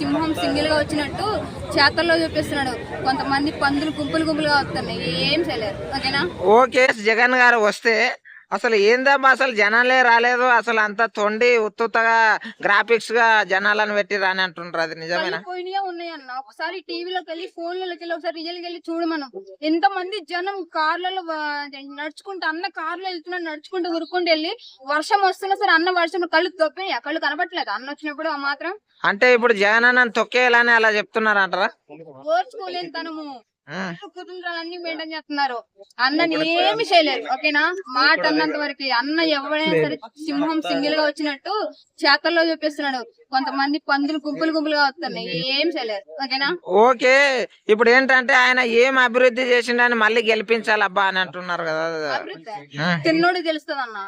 సింహం సింగిల్గా వచ్చినట్టు చేతల్లో చూపిస్తున్నాడు. కొంతమంది పందులు గుంపులు గుంపులుగా వస్తున్నాయి. ఏం చేయలేరు. ఓకేనా? ఓకే జగన్ గారు వస్తే అసలు ఏందమ్మా అసలు జనాలే రాలేదు అసలు అంత తొండి ఉత్తుత్తగా గ్రాఫిక్స్గా జనాలను పెట్టి రాని అంటుండ్రు అది నిజమేనా? ఉన్నాయన్న. ఒకసారి టీవీలోకి వెళ్ళి ఫోన్లలోకి వెళ్ళి ఒకసారి రియల్ వెళ్ళి చూడు మనం. ఎంత మంది జనం కార్లలో నడుచుకుంటూ అన్న కార్లో వెళ్తున్నాడు నడుచుకుంటూ ఉరుకుంటూ వెళ్ళి వర్షం వస్తున్నా సరే అన్న వర్షం కళ్ళు తొప్పాయి. కళ్ళు కనపట్లేదు అన్న వచ్చినప్పుడు మాత్రం. అంటే ఇప్పుడు జగన్ అన్న తొక్కేయాలని అలా చెప్తున్నారు అంటారా ఓర్చుకోలేని తనము. కుటుంబాలన్నీ మెయింటైన్ చేస్తున్నారు. అన్నని ఏమి చేయలేరు ఓకేనా? మాట అన్నంత వరకు అన్న ఎవరైనా సరే సింహం సింగిల్గా వచ్చినట్టు చేతల్లో చూపిస్తున్నాడు. కొంతమంది పందులు గుంపులు గుంపులుగా వస్తున్నాయి. ఏం చేయలేరు ఓకేనా? ఓకే ఇప్పుడు ఏంటంటే ఆయన ఏం అభివృద్ధి చేసిండని మళ్ళీ గెలిపించాలబ్బా అని అంటున్నారు కదా. తిన్నోడికి తెలుస్తుంది అన్న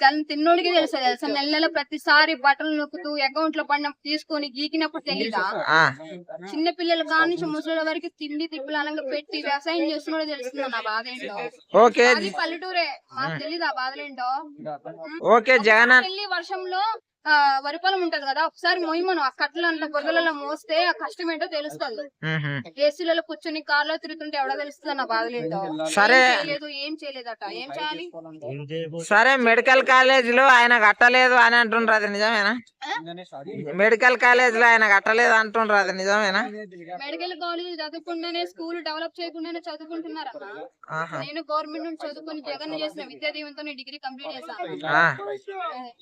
తన తిన్నోడికి తెలుస్తుంది తెలుసా నెల నెల ప్రతిసారి బట్టలు నొక్కుతూ అకౌంట్లో పడినప్పుడు తీసుకొని గీకినప్పుడు తెలీదా. చిన్న పిల్లలు కాని ముసలి వరకు తిండి తిప్పులాలంగా పెట్టి వ్యవసాయం చేస్తున్నాడో తెలుస్తుంది నా బాధ ఏంటో? ఓకే. అది పల్లెటూరే. మాకు తెలీదు ఆ బాధలేంటో? ఓకే జగన్ వర్షంలో ఆ వరి పొలం ఉంటది కదా ఒకసారి మొయ్యమను ఆ కట్టలు బురదలలో మోస్తే ఆ కష్టం ఏంటో తెలుస్తుంది. ఏసీలలో కూర్చొని కార్లో తిరుగుతుంటే ఎవడో తెలుస్తుంది నా బాధలేంటో సరే. ఏం చేయలేదు ఏం చేయలేదట. ఏం చేయాలి? సరే మెడికల్ కాలేజ్లో ఆయన కట్టలేదు అని అంటుండ్రు అది నిజమేనా? మెడికల్ కాలేజ్లో ఆయన కట్టలేదు అంటుండ్రు అది నిజమేనా? మెడికల్ కాలేజ్ చదువుకుంటేనే స్కూల్ డెవలప్ చేయకుండానే చదువుకుంటున్నారన్న ఆహా. నేను గవర్నమెంట్ నుంచి చదువుకొని జగన్ చేసిన విద్యా దీవెనతో డిగ్రీ కంప్లీట్ చేశాను. ఆ.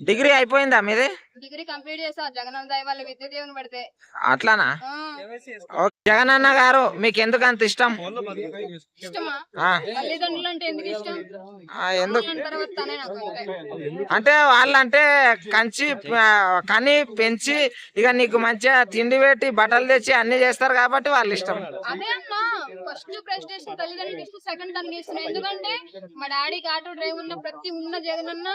డిగ్రీ అయిపోయిందా మీది? డిగ్రీ కంప్లీట్ చేసా. జగన్ దయ వల్ల విద్యా దీవెన పడితే. అట్లానా. జగన్ అన్న గారు మీకు ఎందుకు అంత ఇష్టం. తల్లిదండ్రులు అంటే ఎందుకు ఇష్టం. అంటే వాళ్ళంటే కంచి కని పెంచి ఇక నీకు మంచిగా తిండి పెట్టి బట్టలు తెచ్చి అన్ని చేస్తారు కాబట్టి వాళ్ళు ఇష్టం. అదే అన్నా ఫస్ట్ ప్రెసిడెంట్ తల్లిదండ్రులకి ఇష్టం సెకండ్ తనకి ఇష్టం ఎందుకంటే మా డాడీకి ఆటో డ్రైవ్ ఉన్న ప్రతి ఉన్న జగన్ అన్న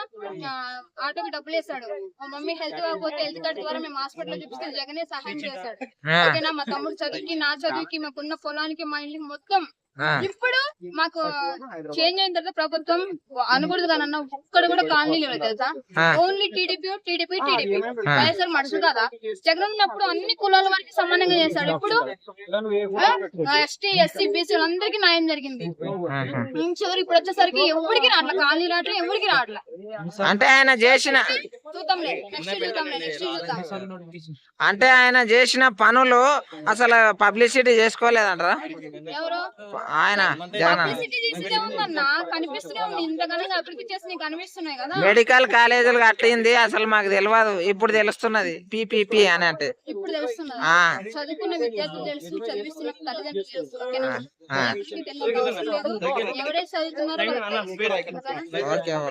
ఆటోకి డబ్బులు వేస్తాడు మా మమ్మీ హెల్త్ కాకపోతే హెల్త్ కార్డ్ ద్వారా మేము హాస్పిటల్ చూపిస్తే జగనే సహాయం చేశాడు. ఓకేనా? మా తమ్ముడు చదువుకి నా చదువుకి మాకున్న పొలానికి మా ఇంటికి మొత్తం. ఇప్పుడు మాకు చేంజ్ అయిన తర్వాత ప్రభుత్వం అనకూడదు కానీ అన్న ఒక్కడ కూడా కాలనీలు లేవు తెలుసా. Only TDP TDP TDP. YSR మనుషులు కదా? జగన్ ఉన్నప్పుడు అన్ని కులాల వారికి సమానంగా చేశాడు. ఇప్పుడు ఎస్టీ ఎస్సీ బీసీ అందరికి న్యాయం జరిగింది. చివరి ఇప్పుడు వచ్చేసరికి ఎవరికి రావట్లే? కాలనీ రావట్లే? ఎవరికి రావట్లే? అంటే ఆయన చేసిన అంటే ఆయన చేసిన పనులు అసలు పబ్లిసిటీ చేసుకోలేదంటారా? ఎవరు? ఆయన మెడికల్ కాలేజీలు కట్టింది అసలు మాకు తెలియదు ఇప్పుడు తెలుస్తున్నది పీపీపీ అని అంటే? ఓకే.